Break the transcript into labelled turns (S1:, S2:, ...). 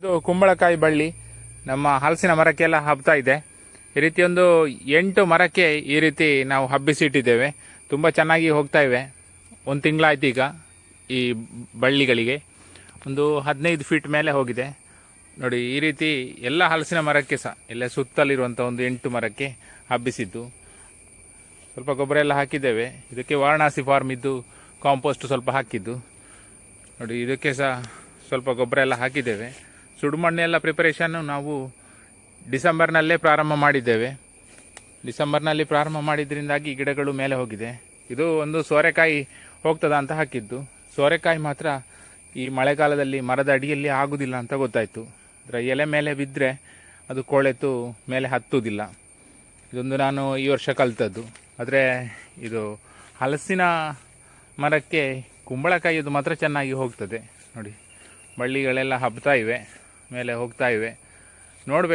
S1: ಇದು ಕುಂಬಳಕಾಯಿ ಬಳ್ಳಿ. ನಮ್ಮ ಹಲಸಿನ ಮರಕ್ಕೆಲ್ಲ ಹಬ್ತಾ ಇದೆ. ಈ ರೀತಿ ಒಂದು ಎಂಟು ಮರಕ್ಕೆ ಈ ರೀತಿ ನಾವು ಹಬ್ಬಿಸಿಟ್ಟಿದ್ದೇವೆ. ತುಂಬ ಚೆನ್ನಾಗಿ ಹೋಗ್ತಾ ಇವೆ. ಒಂದು ತಿಂಗಳಾಯ್ತು ಈಗ ಈ ಬಳ್ಳಿಗಳಿಗೆ. ಒಂದು ಹದಿನೈದು ಫೀಟ್ ಮೇಲೆ ಹೋಗಿದೆ. ನೋಡಿ, ಈ ರೀತಿ ಎಲ್ಲ ಹಲಸಿನ ಮರಕ್ಕೆ ಸಹ, ಎಲ್ಲ ಸುತ್ತಲಿರುವಂಥ ಒಂದು ಎಂಟು ಮರಕ್ಕೆ ಹಬ್ಬಿಸಿದ್ದು. ಸ್ವಲ್ಪ ಗೊಬ್ಬರ ಎಲ್ಲ ಹಾಕಿದ್ದೇವೆ. ಇದಕ್ಕೆ ವಾರಣಾಸಿ ಫಾರ್ಮ್ ಇದ್ದು ಕಾಂಪೋಸ್ಟ್ ಸ್ವಲ್ಪ ಹಾಕಿದ್ದು. ನೋಡಿ, ಇದಕ್ಕೆ ಸಹ ಸ್ವಲ್ಪ ಗೊಬ್ಬರ ಎಲ್ಲ ಹಾಕಿದ್ದೇವೆ. ಸುಡುಮಣ್ಣೆಲ್ಲ ಪ್ರಿಪರೇಷನ್ನು ನಾವು ಡಿಸೆಂಬರ್ನಲ್ಲೇ ಪ್ರಾರಂಭ ಮಾಡಿದ್ದೇವೆ. ಡಿಸೆಂಬರ್ನಲ್ಲಿ ಪ್ರಾರಂಭ ಮಾಡಿದ್ರಿಂದಾಗಿ ಗಿಡಗಳು ಮೇಲೆ ಹೋಗಿದೆ. ಇದು ಒಂದು ಸೋರೆಕಾಯಿ ಹೋಗ್ತದ ಅಂತ ಹಾಕಿದ್ದು. ಸೋರೆಕಾಯಿ ಮಾತ್ರ ಈ ಮಳೆಗಾಲದಲ್ಲಿ ಮರದ ಅಡಿಯಲ್ಲಿ ಆಗುದಿಲ್ಲ ಅಂತ ಗೊತ್ತಾಯಿತು. ಅದರ ಎಲೆ ಮೇಲೆ ಬಿದ್ದರೆ ಅದು ಕೋಳೆತು ಮೇಲೆ ಹತ್ತುವುದಿಲ್ಲ ಇದೊಂದು ನಾನು ಈ ವರ್ಷ ಕಲ್ತದ್ದು. ಆದರೆ ಇದು ಹಲಸಿನ ಮರಕ್ಕೆ ಕುಂಬಳಕಾಯಿ ಅದು ಮಾತ್ರ ಚೆನ್ನಾಗಿ ಹೋಗ್ತದೆ. ನೋಡಿ, ಬಳ್ಳಿಗಳೆಲ್ಲ ಹಬ್ತಾ ಇವೆ. ಮೇಲೆ ಹೋಗ್ತಾ ಇವೆ. ನೋಡಬೇಕು